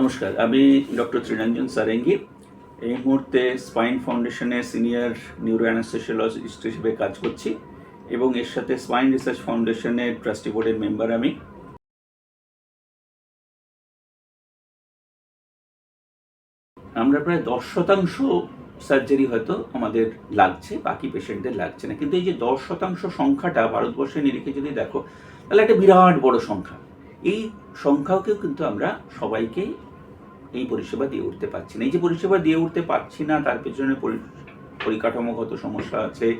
নমস্কার, আমি ডক্টর ত্রিরঞ্জন সারেঙ্গি। এই মুহূর্তে স্পাইন ফাউন্ডেশনের সিনিয়র নিউরো অ্যানাস্থেশিওলজিস্ট হিসেবে কাজ করছি এবং এর সাথে স্পাইন রিসার্চ ফাউন্ডেশনের ট্রাস্টি বোর্ডের মেম্বার আমি। আমরা প্রায় দশ শতাংশ সার্জারি হয়তো আমাদের লাগছে, বাকি পেশেন্টদের লাগছে না। কিন্তু এই যে দশ শতাংশ সংখ্যাটা ভারতবর্ষে নিরিখে যদি দেখো, তাহলে একটা বিরাট বড় সংখ্যা। এই সংখ্যাকেও কিন্তু আমরা সবাইকে এই পরিষেবা দিয়ে উঠতে পারছি না। এই যে পরিষেবা দিয়ে উঠতে পারছি না, তার পেছনে পরি- পরিকাঠামোগত সমস্যা আছে।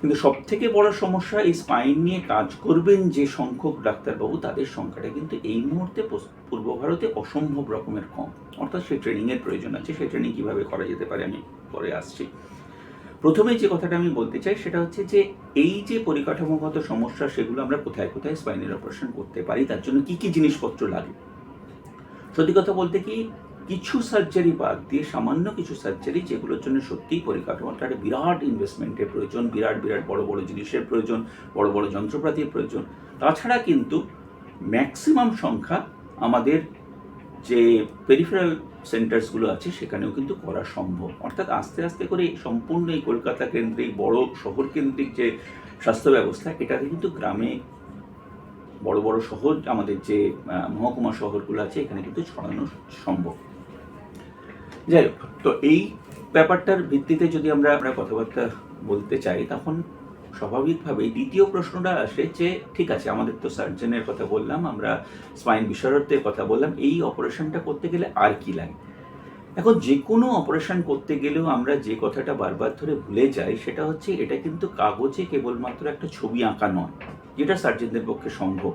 কিন্তু সব থেকে বড় সমস্যা এই স্পাইন নিয়ে কাজ করবেন যে সংখ্যক ডাক্তারবাবু, তাদের সংখ্যাটা কিন্তু এই মুহূর্তে পূর্ব ভারতে অসম্ভব রকমের কম। অর্থাৎ সেই ট্রেনিংয়ের প্রয়োজন আছে সেই ট্রেনিং কীভাবে করা যেতে পারে আমি পরে আসছি। প্রথমে যে কথাটা আমি বলতে চাই সেটা হচ্ছে যে এই যে পরিকাঠামোগত সমস্যা, সেগুলো আমরা কোথায় কোথায় স্পাইনের অপারেশন করতে পারি, তার জন্য কি কি জিনিসপত্র লাগে? সত্যি কথা বলতে কি, কিছু সার্জারি বাদ দিয়ে সামান্য কিছু সার্জারি যেগুলোর জন্য সত্যিই পরিকাঠামোটা একটা বিরাট ইনভেস্টমেন্টের প্রয়োজন, বিরাট বিরাট বড় বড় জিনিসের প্রয়োজন, বড় বড় যন্ত্রপাতির প্রয়োজন। তাছাড়া কিন্তু ম্যাক্সিমাম সংখ্যা আমাদের যে পেরিফেরাল সেন্টার্সগুলো আছে, সেখানেও কিন্তু করা সম্ভব। অর্থাৎ আস্তে আস্তে করে সম্পূর্ণ এই কলকাতা কেন্দ্রিক, বড় শহর কেন্দ্রিক যে স্বাস্থ্য ব্যবস্থা, এটাকে কিন্তু গ্রামে বড় বড় শহর, আমাদের যে মহকুমা শহরগুলো আছে, এখানে কিন্তু ছড়ানো সম্ভব। যাই হোক, তো এই ব্যাপারটার ভিত্তিতে যদি আমরা আমরা কথাবার্তা বলতে চাই, তখন স্বাভাবিকভাবেই দ্বিতীয় প্রশ্নটা আসে যে, ঠিক আছে, আমাদের তো সার্জনের কথা বললাম, আমরা স্পাইন বিশারদের কথা বললাম, এই অপারেশনটা করতে গেলে আর কি লাগে? এখন যে কোনো অপারেশন করতে গেলেও আমরা যে কথাটা বারবার ধরে ভুলে যাই, সেটা হচ্ছে এটা কিন্তু কাগজে কেবলমাত্র একটা ছবি আঁকা নয়, যেটা সার্জেনদের পক্ষে সম্ভব।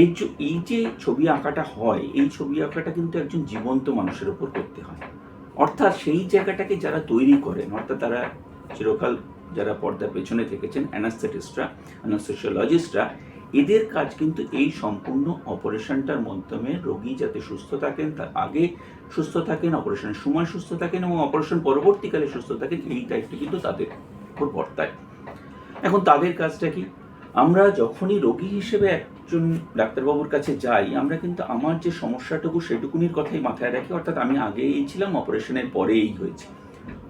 এই এই যে ছবি আঁকাটা হয়, এই ছবি আঁকাটা কিন্তু একজন জীবন্ত মানুষের উপর করতে হয়। অর্থাৎ সেই জায়গাটাকে যারা তৈরি করেন, অর্থাৎ তারা চিরকাল যারা পর্দার পেছনে থেকেছেন অ্যানাস্থেটিস্টরা অ্যানাস্থেশিওলজিস্টরা এদের কাজ কিন্তু এই সম্পূর্ণ অপারেশনটার মাধ্যমে রোগী যাতে সুস্থ থাকেন, তার আগে সুস্থ থাকেন, অপারেশনের সময় সুস্থ থাকেন এবং অপারেশন পরবর্তীকালে সুস্থ থাকেন, এই দায়িত্ব কিন্তু তাদের উপর বর্তায়। এখন তাদের কাজটা কি? আমরা যখনই রোগী হিসেবে একজন ডাক্তারবাবুর কাছে যাই, আমরা কিন্তু আমার যে সমস্যাটুকু সেটুকুনির কথাই মাথায় রাখি, অর্থাৎ আমি আগে এই ছিলাম, অপারেশনের পরে এই হয়েছে।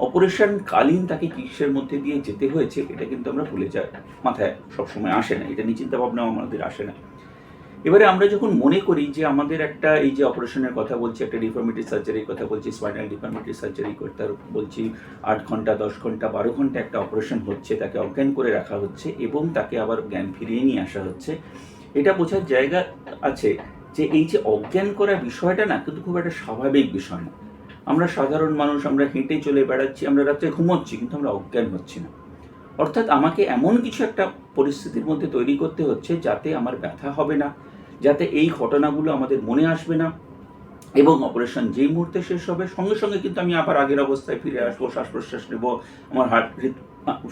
অপারেশন কালীন তাকে কিসের মধ্যে দিয়ে যেতে হয়েছে, এটা কিন্তু আমরা ভুলে যাই, মাথায় সবসময় আসে না, এটা নিয়ে চিন্তা ভাবনাও আমাদের আসে না। এবারে আমরা যখন মনে করি যে আমাদের একটা এই যে অপারেশনের কথা বলছি, একটা ডিফর্মিটি সার্জারির কথা বলছি স্পাইনাল ডিফর্মিটি সার্জারি করতে বলছি, আট ঘণ্টা, দশ ঘণ্টা, বারো ঘণ্টা একটা অপারেশন হচ্ছে, তাকে অজ্ঞান করে রাখা হচ্ছে এবং তাকে আবার জ্ঞান ফিরিয়ে নিয়ে আসা হচ্ছে, এটা বোঝার জায়গা আছে যে এই যে অজ্ঞান করা বিষয়টা না, কিন্তু খুব একটা স্বাভাবিক বিষয় না। আমরা সাধারণ মানুষ, আমরা হেঁটে চলে বেড়াচ্ছি, আমরা রাত্রে ঘুমোচ্ছি, কিন্তু আমরা অজ্ঞান হচ্ছি না। অর্থাৎ আমাকে এমন কিছু একটা পরিস্থিতির মধ্যে তৈরি করতে হচ্ছে যাতে আমার ব্যথা হবে না, যাতে এই ঘটনাগুলো আমাদের মনে আসবে না এবং অপারেশন যেই মুহূর্তে শেষ হবে, সঙ্গে সঙ্গে কিন্তু আমি আবার আগের অবস্থায় ফিরে আসব শ্বাস প্রশ্বাস নেব, আমার হার্ট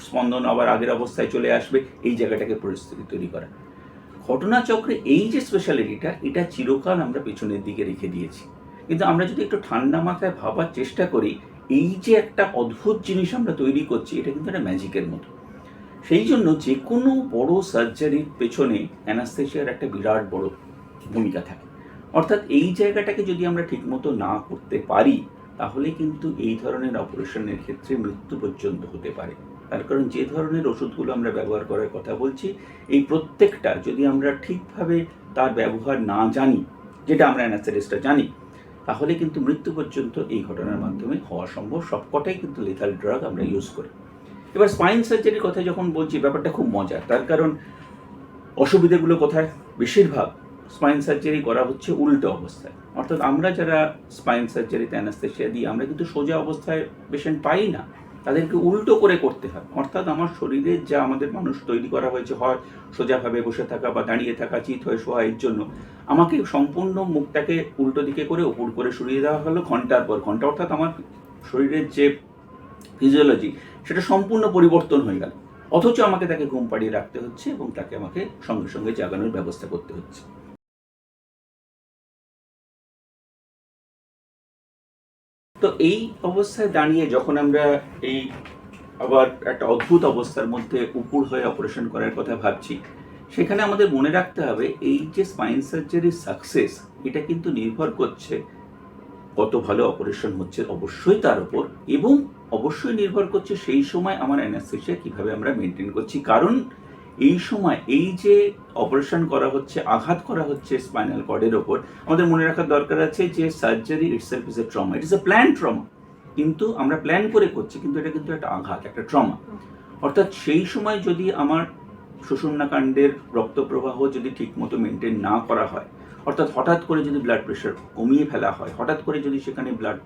স্পন্দন আবার আগের অবস্থায় চলে আসবে, এই জায়গাটাকে পরিস্থিতি তৈরি করা। ঘটনাচক্রে এই যে স্পেশালিটিটা এটা চিরকাল আমরা পেছনের দিকে রেখে দিয়েছি। কিন্তু আমরা যদি একটু ঠান্ডা মাথায় ভাবার চেষ্টা করি, এই যে একটা অদ্ভুত জিনিস আমরা তৈরি করছি, এটা কিন্তু একটা ম্যাজিকের মতো। সেই জন্য যে কোনো বড় সার্জারির পেছনে অ্যানাস্থেশিয়ার একটা বিরাট বড় ভূমিকা থাকে। অর্থাৎ এই জায়গাটাকে যদি আমরা ঠিকমতো না করতে পারি, তাহলে কিন্তু এই ধরনের অপারেশনের ক্ষেত্রে মৃত্যু পর্যন্ত হতে পারে। তার কারণ যে ধরনের ওষুধগুলো আমরা ব্যবহার করার কথা বলছি, এই প্রত্যেকটা যদি আমরা ঠিকভাবে তার ব্যবহার না জানি, যেটা আমরা অ্যানাস্থেটিস্টটা জানি তাহলে কিন্তু মৃত্যু পর্যন্ত এই ঘটনার মাধ্যমে হওয়া সম্ভব। সবকটাই কিন্তু লেথাল ড্রাগ আমরা ইউজ করি। এবার স্পাইন সার্জারির কথা যখন বলছি, ব্যাপারটা খুব মজার। তার কারণ অসুবিধেগুলো কোথায়? বেশিরভাগ স্পাইন সার্জারি করা হচ্ছে উল্টো অবস্থায়। অর্থাৎ আমরা যারা স্পাইন সার্জারিতে অ্যানাস্থেশিয়া দিই, আমরা কিন্তু সোজা অবস্থায় পেশেন্ট পাই না। তাদেরকে উল্টো করে করতে হয় অর্থাৎ আমার শরীরে যা আমাদের মানুষ তৈরি করা হয়েছে, হয় সোজাভাবে বসে থাকা বা দাঁড়িয়ে থাকা, চিত হয়ে শোয়া, এর জন্য, আমাকে সম্পূর্ণ মুখটাকে উল্টো দিকে করে উপর করে সরিয়ে দেওয়া হলো ঘণ্টার পর ঘণ্টা। অর্থাৎ আমার শরীরের যে ফিজিওলজি সেটা সম্পূর্ণ পরিবর্তন হয়ে গেল। অথচ আমাকে তাকে ঘুম পাড়িয়ে রাখতে হচ্ছে এবং তাকে আমাকে সঙ্গে সঙ্গে জাগানোর ব্যবস্থা করতে হচ্ছে। তো এই অবস্থায় দাঁড়িয়ে যখন আমরা এই আবার একটা অদ্ভুত অবস্থার মধ্যে উপুর হয়ে অপারেশন করার কথা ভাবছি, সেখানে আমাদের মনে রাখতে হবে এই যে স্পাইন সার্জারির সাকসেস এটা কিন্তু নির্ভর করছে কত ভালো অপারেশন হচ্ছে অবশ্যই তার উপর এবং অবশ্যই নির্ভর করছে সেই সময় আমার অ্যানাস্থেশিয়া কীভাবে আমরা মেনটেন করছি। কারণ এই সময় এই যে অপারেশন করা হচ্ছে, আঘাত করা হচ্ছে স্পাইনাল কর্ডের ওপর, আমাদের মনে রাখার দরকার আছে যে surgery itself is a trauma it is a plan trauma কিন্তু আমরা প্ল্যান করে করছি, কিন্তু এটা কিন্তু একটা আঘাত, একটা ট্রমা অর্থাৎ সেই সময় যদি আমার সুষুম্নাকাণ্ডের রক্ত প্রবাহ যদি ঠিকমতো মেনটেন না করা হয়, অর্থাৎ হঠাৎ করে যদি ব্লাড প্রেশার কমিয়ে ফেলা হয়, হঠাৎ করে যদি সেখানে ব্লাড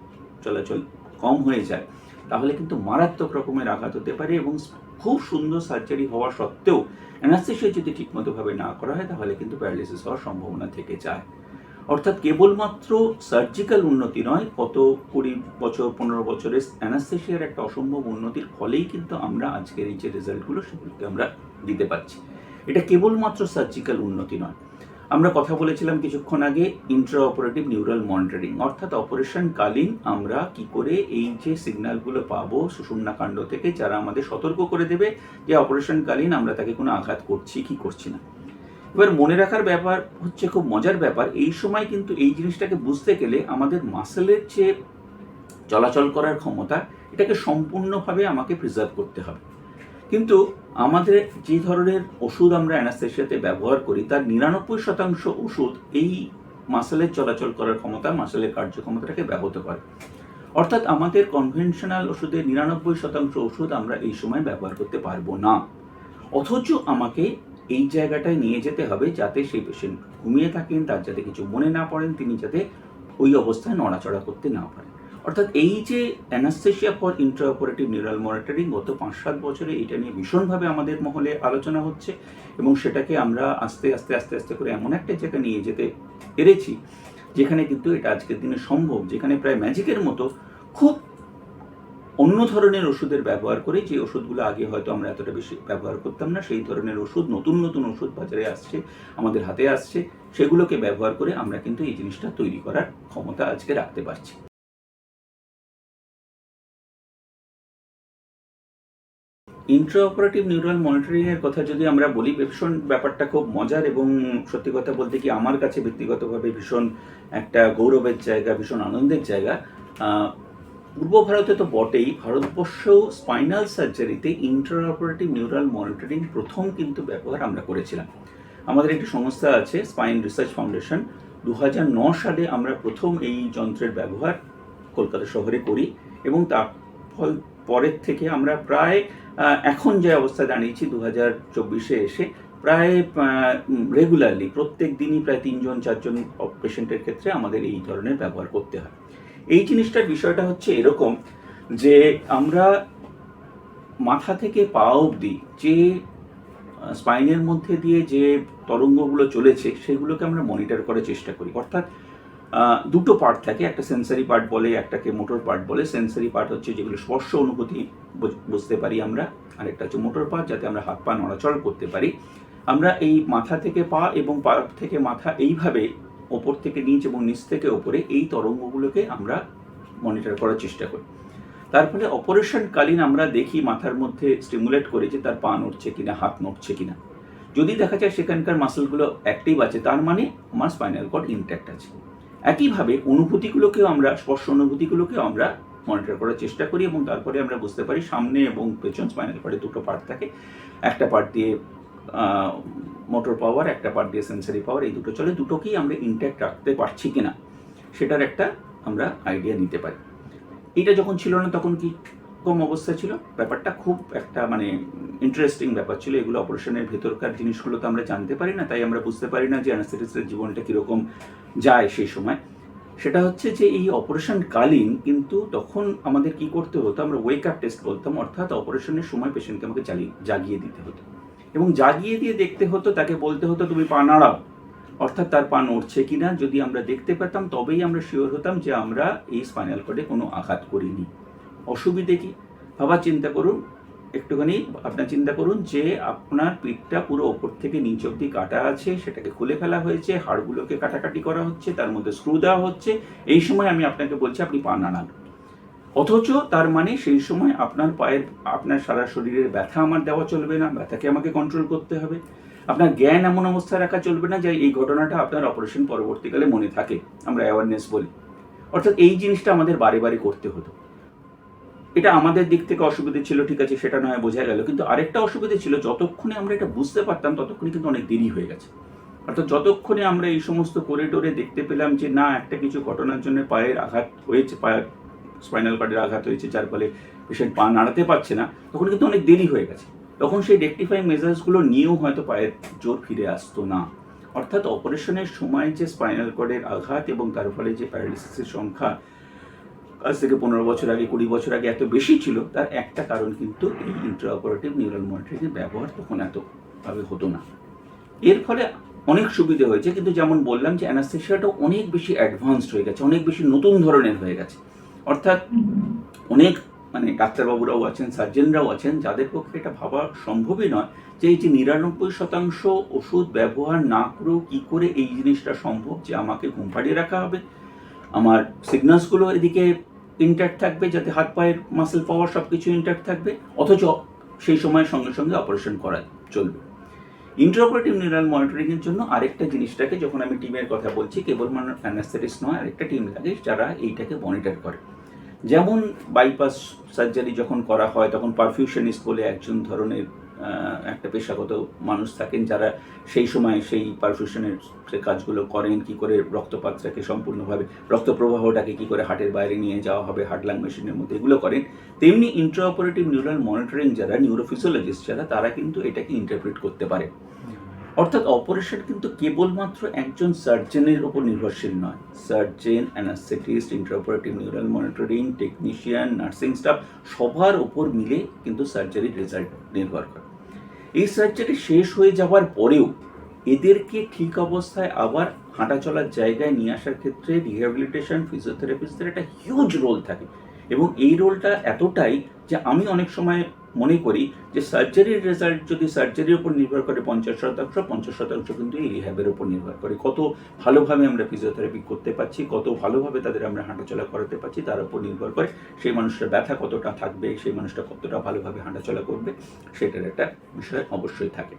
চলাচল কম হয়ে যায়, তাহলে কিন্তু মারাত্মক রকমের আঘাত হতে পারে এবং খুব সুন্দর সার্জারি হওয়া সত্ত্বেও অ্যানাস্থেশিয়া যদি ঠিকমতোভাবে না করা হয়, তাহলে কিন্তু প্যারালিসিস হওয়ার সম্ভাবনা থেকে যায়। অর্থাৎ কেবলমাত্র সার্জিক্যাল উন্নতি নয় কত কুড়ি বছর, পনেরো বছরের অ্যানাস্থেশিয়ার একটা অসম্ভব উন্নতির ফলেই কিন্তু আমরা আজকের এই যে রেজাল্টগুলো সেগুলোকে আমরা দিতে পারছি। এটা কেবলমাত্র সার্জিক্যাল উন্নতি নয় আমরা কথা বলেছিলাম কিছুক্ষণ আগে ইন্ট্রা অপারেটিভ নিউরাল মনিটরিং অর্থাৎ অপারেশন কালীন আমরা কি করে এই যে সিগন্যালগুলো পাবো সুষুম্নাকাণ্ড থেকে, যারা আমাদের সতর্ক করে দেবে যে অপারেশন কালীন আমরা তাকে কোনো আঘাত করছি, কি করছি না। এবার মনে রাখার ব্যাপার হচ্ছে খুব মজার ব্যাপার, এই সময় কিন্তু এই জিনিসটাকে বুঝতে গেলে আমাদের মাসেলের যে চলাচল করার ক্ষমতা, এটাকে সম্পূর্ণভাবে আমাকে প্রিজার্ভ করতে হবে। কিন্তু আমাদের যে ধরনের ওষুধ আমরা অ্যানাস্থেশিয়াতে ব্যবহার করি, তার নিরানব্বই শতাংশ ওষুধ এই মাসেলের চলাচল করার ক্ষমতা, মাসেলের কার্যক্ষমতাটাকে ব্যাহত করে। অর্থাৎ আমাদের কনভেনশনাল ওষুধের নিরানব্বই শতাংশ ওষুধ আমরা এই সময় ব্যবহার করতে পারব না। অথচ আমাকে এই জায়গাটায় নিয়ে যেতে হবে যাতে সেই পেশেন্ট ঘুমিয়ে থাকেন, তার যাতে কিছু মনে না পড়েন, তিনি যাতে ওই অবস্থায় নড়াচড়া করতে না পারেন। অর্থাৎ এই যে anaesthesia for intraoperative neural monitoring, গত পাঁচ সাত বছরে এটা নিয়ে ভীষণভাবে আমাদের মহলে আলোচনা হচ্ছে এবং সেটাকে আমরা আস্তে আস্তে আস্তে আস্তে করে এমন একটা জায়গায় নিয়ে যেতে পেরেছি, যেখানে কিন্তু এটা আজকের দিনে সম্ভব, যেখানে প্রায় ম্যাজিকের মতো খুব অন্য ধরনের ওষুধের ব্যবহার করে যে ওষুধগুলো আগে হয়তো আমরা এতটা বেশি ব্যবহার করতাম না, সেই ধরনের ওষুধ, নতুন নতুন ওষুধ বাজারে আসছে, আমাদের হাতে আসছে, সেগুলোকে ব্যবহার করে আমরা কিন্তু এই জিনিসটা তৈরি করার ক্ষমতা আজকে রাখতে পারছি। ইন্ট্রাঅপারেটিভ নিউরাল মনিটরিং এর কথা যদি আমরা বলি, ভীষণ ব্যাপারটা খুব মজার এবং সত্যি কথা বলতে কি আমার কাছে ব্যক্তিগতভাবে ভীষণ একটা গৌরবের জায়গা, ভীষণ আনন্দের জায়গা। পূর্ব ভারতে তো বটেই, ভারতবর্ষেও স্পাইনাল সার্জারিতে ইন্ট্রাঅপারেটিভ নিউরাল মনিটরিং প্রথম কিন্তু ব্যবহার আমরা করেছিলাম। আমাদের একটি সংস্থা আছে স্পাইন রিসার্চ ফাউন্ডেশন দু সালে আমরা প্রথম এই যন্ত্রের ব্যবহার কলকাতা শহরে করি এবং তার ফল, পরের থেকে আমরা প্রায় এখন যে অবস্থা দাঁড়িয়েছি দু হাজার চব্বিশে এসে প্রায় রেগুলারলি প্রত্যেক দিনই প্রায় তিনজন, চারজন পেশেন্টের ক্ষেত্রে আমাদের এই ধরনের ব্যবহার করতে হয়। এই জিনিসটার বিষয়টা হচ্ছে এরকম যে আমরা মাথা থেকে পা অবধি যে স্পাইনের মধ্যে দিয়ে যে তরঙ্গগুলো চলেছে, সেগুলোকে আমরা মনিটর করার চেষ্টা করি। অর্থাৎ দুটো পার্ট থাকে, একটা সেন্সারি পার্ট বলে, একটাকে মোটর পার্ট বলে। সেন্সারি পার্ট হচ্ছে যেগুলো স্পর্শ অনুভূতি বুঝতে পারি আমরা। আর একটা হচ্ছে মোটর পার্ট যাতে আমরা হাত পা নড়াচড় করতে পারি। আমরা এই মাথা থেকে পা এবং পা থেকে মাথা এইভাবে ওপর থেকে নিচ এবং নিচ থেকে ওপরে এই তরঙ্গগুলোকে আমরা মনিটর করার চেষ্টা করি। তার ফলে অপারেশনকালীন আমরা দেখি মাথার মধ্যে স্টিমুলেট করে যে তার পা নড়ছে কিনা, হাত নড়ছে কিনা। যদি দেখা যায় সেখানকার মাসেলগুলো অ্যাক্টিভ আছে, তার মানে আমার স্পাইনাল কর্ড ইনট্যাক্ট আছে। একইভাবে অনুভূতিগুলোকেও আমরা, স্পর্শ অনুভূতিগুলোকেও আমরা মনিটর করার চেষ্টা করি এবং তারপরে আমরা বুঝতে পারি সামনে এবং পেছন স্পাইনাল পার্টে দুটো পার্ট থাকে। একটা পার্ট দিয়ে মোটর পাওয়ার একটা পার্ট দিয়ে সেন্সারি পাওয়ার এই দুটো চলে। দুটোকেই আমরা ইনট্যাক্ট রাখতে পারছি কিনা, সেটার একটা আমরা আইডিয়া নিতে পারি। এটা যখন ছিল না তখন কি কম অবস্থা ছিল। ব্যাপারটা খুব একটা মানে ইন্টারেস্টিং ব্যাপার ছিল। এগুলো অপারেশনের ভেতরকার জিনিসগুলো তো আমরা জানতে পারি না, তাই আমরা বুঝতে পারি না যে অ্যানাস্থেটিস্টের জীবনটা কীরকম যায় সেই সময়। সেটা হচ্ছে যে এই অপারেশন কালীন কিন্তু তখন আমাদের কি করতে হতো? আমরা ওয়েক আপ টেস্ট বলতাম, অর্থাৎ অপারেশনের সময় পেশেন্টকে আমাকে চালিয়ে জাগিয়ে দিতে হতো। এবং জাগিয়ে দিয়ে দেখতে হতো, তাকে বলতে হতো, তুমি পা নাড়াও। অর্থাৎ তার পা নড়ছে কিনা যদি আমরা দেখতে পেতাম, তবেই আমরা শিওর হতাম যে আমরা এই স্পাইনাল কর্ডে কোনো আঘাত করিনি। অসুবিধে কি? বাবা, চিন্তা করুন। একটুখানি আপনার চিন্তা করুন যে, আপনার পিঠটা পুরো ওপর থেকে নিচ অব্দি কাটা আছে, সেটাকে খুলে ফেলা হয়েছে, হাড়গুলোকে কাটাকাটি করা হচ্ছে, তার মধ্যে স্ক্রু দেওয়া হচ্ছে। এই সময় আমি আপনাকে বলছি, আপনি পা নাড়ান। অথচ তার মানে সেই সময় আপনার পায়ের, আপনার সারা শরীরের ব্যথা আমার দেওয়া চলবে না, ব্যথাকে আমাকে কন্ট্রোল করতে হবে। আপনার জ্ঞান এমন অবস্থায় রাখা চলবে না যে এই ঘটনাটা আপনার অপারেশন পরবর্তীকালে মনে থাকে। আমরা অ্যাওয়ারনেস বলি। অর্থাৎ এই জিনিসটা আমাদের বারে বারে করতে হতো। এটা আমাদের দিক থেকে অসুবিধে ছিল, ঠিক আছে, সেটা নয়, বোঝা গেল। কিন্তু আরেকটা অসুবিধে ছিল, যতক্ষণে আমরা এটা বুঝতে পারতাম, ততক্ষণে কিন্তু অনেক দেরি হয়ে গেছে। অর্থাৎ যতক্ষণে আমরা এই সমস্ত করিডোরে দেখতে পেলাম যে, না, একটা কিছু ঘটনার জন্য পায়ের আঘাত হয়েছে, পায়ের স্পাইনাল কার্ডের আঘাত হয়েছে, যার ফলে পেশেন্ট পা নাড়াতে পারছে না, তখন কিন্তু অনেক দেরি হয়ে গেছে। তখন সেই রেকটিফাইং মেজার্সগুলো নিয়েও হয়তো পায়ের জোর ফিরে আসতো না। অর্থাৎ অপারেশনের সময় যে স্পাইনাল কর্ডের আঘাত এবং তার ফলে যে প্যারালিসিসের সংখ্যা আজ থেকে পনেরো বছর আগে, কুড়ি বছর আগে এত বেশি ছিল, তার একটা কারণ কিন্তু এই ইন্ট্রাঅপারেটিভ নিউরাল মনিটরিংয়ের ব্যবহার তখন এতভাবে হতো না। এর ফলে অনেক সুবিধা হয়েছে, কিন্তু যেমন বললাম যে অ্যানাস্থেশিয়াটা অনেক বেশি অ্যাডভান্সড হয়ে গেছে, অনেক বেশি নতুন ধরনের হয়ে গেছে। অর্থাৎ অনেক মানে ডাক্তারবাবুরাও আছেন সার্জেনরাও আছেন, যাদের পক্ষে এটা ভাবা সম্ভবই নয় যে এই যে নিরানব্বই শতাংশ ওষুধ ব্যবহার না করেও কী করে এই জিনিসটা সম্ভব যে আমাকে ঘুম পাড়িয়ে রাখা হবে। আমার সিগন্যালসগুলো এদিকে ইন্ট্যাক্ট থাকবে, যাতে হাত পায়ের মাসেল পাওয়ার সব কিছু ইন্ট্যাক্ট থাকবে, অথচ সেই সময়ের সঙ্গে সঙ্গে অপারেশন করা চলবে। ইন্টারঅপারেটিভ নিউরাল মনিটরিংয়ের জন্য আরেকটা জিনিসটাকে যখন আমি টিমের কথা বলছি, কেবল মানে অ্যানাস্থেটিস নয়, আরেকটা টিম লাগে যারা এইটাকে মনিটর করে। যেমন বাইপাস সার্জারি যখন করা হয়, তখন পারফিউশনিস্ট বলে একজন ধরনের একটা পেশাগত মানুষ থাকেন যারা সেই সময় সেই পারফিউশনের সে কাজগুলো করেন, কি করে রক্তপাতটাকে সম্পূর্ণভাবে রক্ত প্রবাহটাকে কি করে হার্টের বাইরে নিয়ে যাওয়া হবে, হার্ট লাং মেশিনের মধ্যে, এগুলো করেন। তেমনি ইন্ট্রাঅপারেটিভ নিউরাল মনিটরিং যারা নিউরোফিজিওলজিস্ট যারা, তারা কিন্তু এটাকে ইন্টারপ্রিট করতে পারে। অর্থাৎ অপারেশন কিন্তু কেবলমাত্র একজন সার্জেনের উপর নির্ভরশীল নয়। Surgeon anaesthetist interoperative neural monitoring technician nursing staff সবার উপর মিলে কিন্তু সার্জারির রেজাল্ট নির্ভর করে। এই সার্জারি শেষ হয়ে যাওয়ার পরেও এদেরকে ঠিক অবস্থায় আবার হাঁটা চলার জায়গায় নিয়ে আসার ক্ষেত্রে রিহ্যাবিলিটেশন ফিজিওথেরাপিস্টদের একটা হিউজ রোল থাকে। এবং এই রোলটা এতটাই যে আমি অনেক সময় মনে করি যে সার্জারির রেজাল্ট যদি সার্জারির উপর নির্ভর করে পঞ্চাশ শতাংশ পঞ্চাশ শতাংশ কিন্তু এই রিহ্যাবের উপর নির্ভর করে। কত ভালোভাবে আমরা ফিজিওথেরাপি করতে পারছি, কত ভালোভাবে তাদের আমরা হাঁটাচলা করাতে পারছি, তার উপর নির্ভর করে সেই মানুষটার ব্যথা কতটা থাকবে, সেই মানুষটা কতটা ভালোভাবে হাঁটাচলা করবে, সেটার একটা বিষয় অবশ্যই থাকে।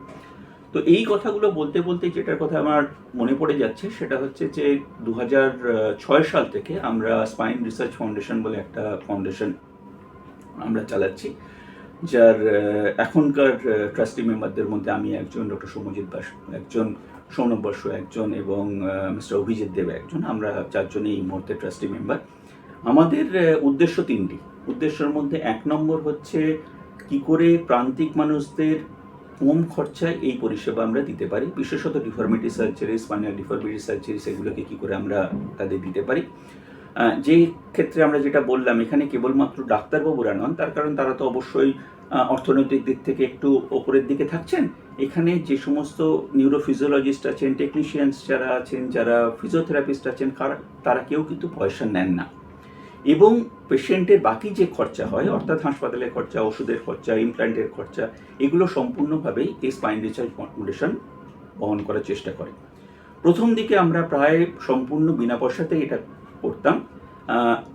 তো এই কথাগুলো বলতে বলতে যেটার কথা আমার মনে পড়ে যাচ্ছে, সেটা হচ্ছে যে দু সাল থেকে আমরা স্পাইন রিসার্চ ফাউন্ডেশন বলে একটা ফাউন্ডেশন আমরা চালাচ্ছি। যার এখনকার ট্রাস্টি মেম্বারদের মধ্যে আমি একজন ডক্টর সৌমজিৎ দাস একজন সৌনব বসু একজন এবং মিস্টার অভিজিৎ দেব একজন। আমরা চারজনই এই মুহূর্তে ট্রাস্টি মেম্বার আমাদের উদ্দেশ্য তিনটি। উদ্দেশ্যের মধ্যে এক নম্বর হচ্ছে কি করে প্রান্তিক মানুষদের কম খরচায় এই পরিষেবা আমরা দিতে পারি। বিশেষত deformity surgery spinal deformity surgery সেগুলোকে কি করে আমরা তাদের দিতে পারি। যে ক্ষেত্রে আমরা যেটা বললাম, এখানে কেবলমাত্র ডাক্তারবাবুরা নন, তার কারণ তারা তো অবশ্যই অর্থনৈতিক দিক থেকে একটু ওপরের দিকে থাকছেন। এখানে যে সমস্ত নিউরোফিজিওলজিস্ট আছেন টেকনিশিয়ানস যারা আছেন, যারা ফিজিওথেরাপিস্ট আছেন তারা কেউ কিন্তু পয়সা নেন না। এবং পেশেন্টের বাকি যে খরচা হয়, অর্থাৎ হাসপাতালের খরচা, ওষুধের খরচা ইমপ্ল্যান্টের খরচা, এগুলো সম্পূর্ণভাবেই এই স্পাইন রিসার্চ ফাউন্ডেশন বহন করার চেষ্টা করে। প্রথম দিকে আমরা প্রায় সম্পূর্ণ বিনা পয়সাতেই এটা করতাম।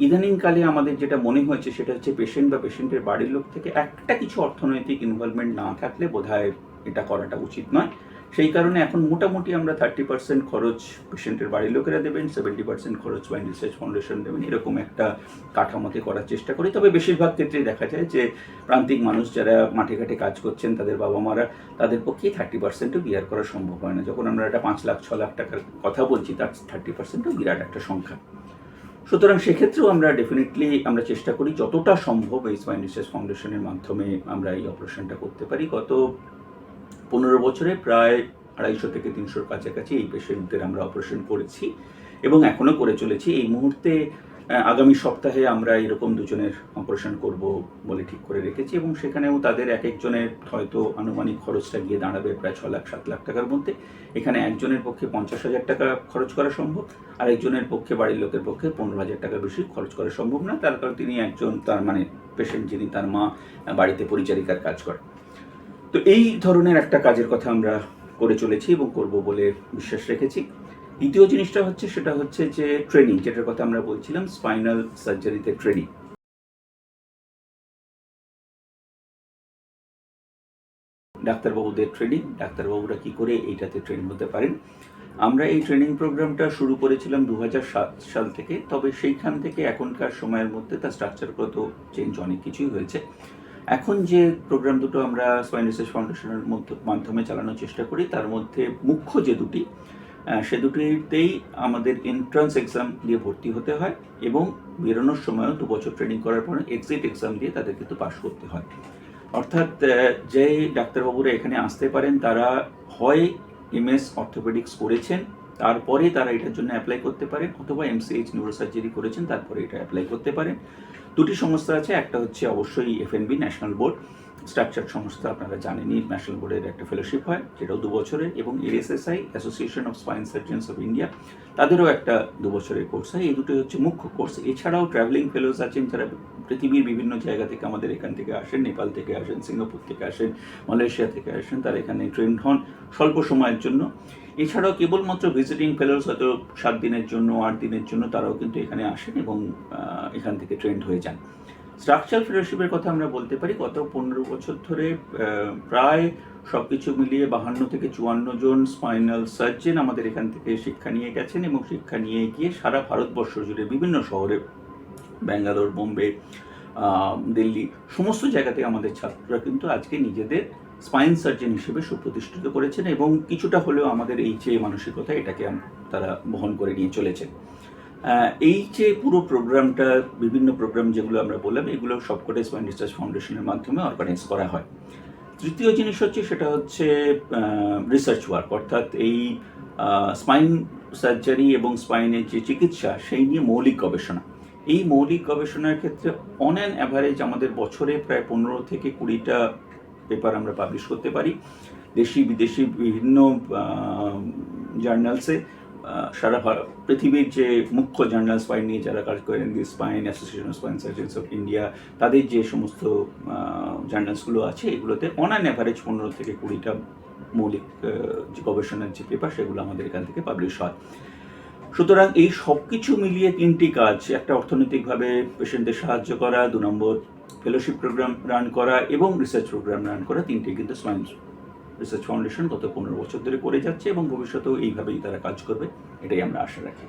ইদানিংকালে আমাদের যেটা মনে হয়েছে সেটা হচ্ছে পেশেন্ট বা পেশেন্টের বাড়ির লোক থেকে একটা কিছু অর্থনৈতিক ইনভলভমেন্ট না থাকলে বোধহয় এটা করাটা উচিত নয়। সেই কারণে এখন মোটামুটি আমরা থার্টি পার্সেন্ট খরচ পেশেন্টের বাড়ির লোকেরা দেবেন সেভেন্টি পার্সেন্ট খরচ বাইন রিসার্চ ফাউন্ডেশন দেবেন। এরকম একটা কাঠামোতে করার চেষ্টা করি। তবে বেশিরভাগ ক্ষেত্রেই দেখা যায় যে প্রান্তিক মানুষ যারা মাঠে ঘাটে কাজ করছেন, তাদের বাবা মারা তাদের পক্ষেই থার্টি পার্সেন্টও বিয়ার করা সম্ভব হয় না। যখন আমরা একটা পাঁচ লাখ, ছ লাখ টাকার কথা বলছি, তার থার্টি পার্সেন্টও বিরাট একটা সংখ্যা। সুতরাং সেক্ষেত্রেও আমরা ডেফিনেটলি আমরা চেষ্টা করি যতটা সম্ভব এই স্পাইন রিসার্চ ফাউন্ডেশনের মাধ্যমে আমরা এই অপারেশনটা করতে পারি। গত পনেরো বছরে প্রায় আড়াইশো থেকে তিনশোর কাছাকাছি এই পেশেন্টদের আমরা অপারেশন করেছি এবং এখনও করে চলেছি। এই মুহূর্তে আগামী সপ্তাহে আমরা এরকম দুজনের অপারেশন করব বলে ঠিক করে রেখেছি এবং সেখানেও তাদের এক একজনের হয়তো আনুমানিক খরচটা গিয়ে দাঁড়াবে প্রায় ছ লাখ, সাত লাখ টাকার মধ্যে। এখানে একজনের পক্ষে পঞ্চাশ হাজার টাকা খরচ করা সম্ভব, আর একজনের পক্ষে বাড়ির লোকের পক্ষে পনেরো হাজার টাকা বেশি খরচ করা সম্ভব না। তার কারণ তিনি একজন তার মানে পেশেন্ট যিনি তার মা বাড়িতে পরিচারিকার কাজ করে তো এই ধরনের একটা কাজের কথা আমরা করে চলেছি এবং করব বলে বিশ্বাস রেখেছি। দ্বিতীয় জিনিসটা হচ্ছে, সেটা হচ্ছে যে ট্রেনিং যেটার কথা আমরা বলছিলাম স্পাইনাল সার্জারিতে ট্রেনিং ডাক্তারবাবুদের ট্রেনিং ডাক্তারবাবুরা কি করে এইটাতে ট্রেন হতে পারেন? আমরা এই ট্রেনিং প্রোগ্রামটা শুরু করেছিলাম দু হাজার সাত সাল থেকে, তবে সেইখান থেকে এখনকার সময়ের মধ্যে তার স্ট্রাকচারগত চেঞ্জ অনেক কিছুই হয়েছে। এখন যে প্রোগ্রাম দুটো আমরা স্পাইন রিসার্চ ফাউন্ডেশনের মধ্যে, মাধ্যমে চালানোর চেষ্টা করি, তার মধ্যে মুখ্য যে দুটি সে দুটিতেই আমাদের এন্ট্রান্স এক্সাম দিয়ে ভর্তি হতে হয় এবং বেরোনোর সময়ও দু বছর ট্রেনিং করার পরে এক্সিট এক্সাম দিয়ে তাদের কিন্তু পাশ করতে হয়। অর্থাৎ যে ডাক্তারবাবুরা এখানে আসতে পারেন, তারা হয় এমএস অর্থোপেডিক্স করেছেন, তারপরে তারা এটার জন্য অ্যাপ্লাই করতে পারেন অথবা এমসিএইচ নিউরোসার্জারি করেছেন, তারপরে এটা অ্যাপ্লাই করতে পারেন। দুটি সংস্থা আছে, একটা হচ্ছে অবশ্যই এফএনবি ন্যাশনাল বোর্ড স্ট্রাকচার সংস্থা আপনারা জানেনই ন্যাশনাল বোর্ডের একটা ফেলোশিপ হয়, যেটাও দু বছরের এবং ASSI association of spine surgeons of India তাদেরও একটা দু বছরের কোর্স হয়। এই দুটোই হচ্ছে মুখ্য কোর্স এছাড়াও ট্রাভেলিং ফেলোস আছেন যারা পৃথিবীর বিভিন্ন জায়গা থেকে আমাদের এখান থেকে আসেন, নেপাল থেকে আসেন, সিঙ্গাপুর থেকে আসেন, মালয়েশিয়া থেকে আসেন, তারা এখানে ট্রেন হন স্বল্প সময়ের জন্য। এছাড়াও কেবলমাত্র ভিজিটিং ফেলোস হয়তো সাত দিনের জন্য, আট দিনের জন্য তারাও কিন্তু এখানে আসেন এবং এখান থেকে ট্রেন্ড হয়ে যান। স্ট্রাকচার ফেলোশিপের কথা আমরা বলতে পারি। গত পনেরো বছর ধরে প্রায় সব কিছু মিলিয়ে বাহান্ন থেকে চুয়ান্ন জন স্পাইনাল সার্জন আমাদের এখান থেকে শিক্ষা নিয়ে গেছেন এবং শিক্ষা নিয়ে গিয়ে সারা ভারতবর্ষ জুড়ে বিভিন্ন শহরে ব্যাঙ্গালোর বোম্বে দিল্লি সমস্ত জায়গাতে আমাদের ছাত্ররা কিন্তু আজকে নিজেদের স্পাইন সার্জন হিসেবে সুপ্রতিষ্ঠিত করেছেন এবং কিছুটা হলেও আমাদের এই যে মানসিকতা এটাকে তারা বহন করে নিয়ে চলেছেন। আহ, এই যে পুরো প্রোগ্রামটা, বিভিন্ন প্রোগ্রাম যেগুলো আমরা বললাম, এগুলো সবকটাই স্পাইন রিসার্চ ফাউন্ডেশনের মাধ্যমে অর্গানাইজ করা হয়। তৃতীয় জিনিস হচ্ছে, সেটা হচ্ছে রিসার্চ ওয়ার্ক অর্থাৎ এই স্পাইন সার্জারি এবং স্পাইনের যে চিকিৎসা, সেই নিয়ে মৌলিক গবেষণা। এই মৌলিক গবেষণার ক্ষেত্রে অন অ্যান অ্যাভারেজ আমাদের বছরে প্রায় পনেরো থেকে কুড়িটা পেপার আমরা পাবলিশ করতে পারি। দেশি বিদেশি বিভিন্ন জার্নালসে সারা পৃথিবীর যে মুখ্য জার্নাল স্পাইন নিয়ে যারা কাজ করেন the spine association spine surgeons of India তাদের যে সমস্ত জার্নালসগুলো আছে, এগুলোতে অন অ্যান অ্যাভারেজ পনেরো থেকে কুড়িটা মৌলিক যে গবেষণার যে পেপার সেগুলো আমাদের এখান থেকে পাবলিশ হয়। সুতরাং এই সব কিছু মিলিয়ে তিনটি কাজ, একটা অর্থনৈতিকভাবে পেশেন্টদের সাহায্য করা, দু নম্বর ফেলোশিপ প্রোগ্রাম রান করা এবং রিসার্চ প্রোগ্রাম রান করা, তিনটি কিন্তু সায়েন্স রিসার্চ ফাউন্ডেশন গত পনেরো বছর ধরে করে যাচ্ছে এবং ভবিষ্যতেও এইভাবেই তারা কাজ করবে, এটাই আমরা আশা রাখি।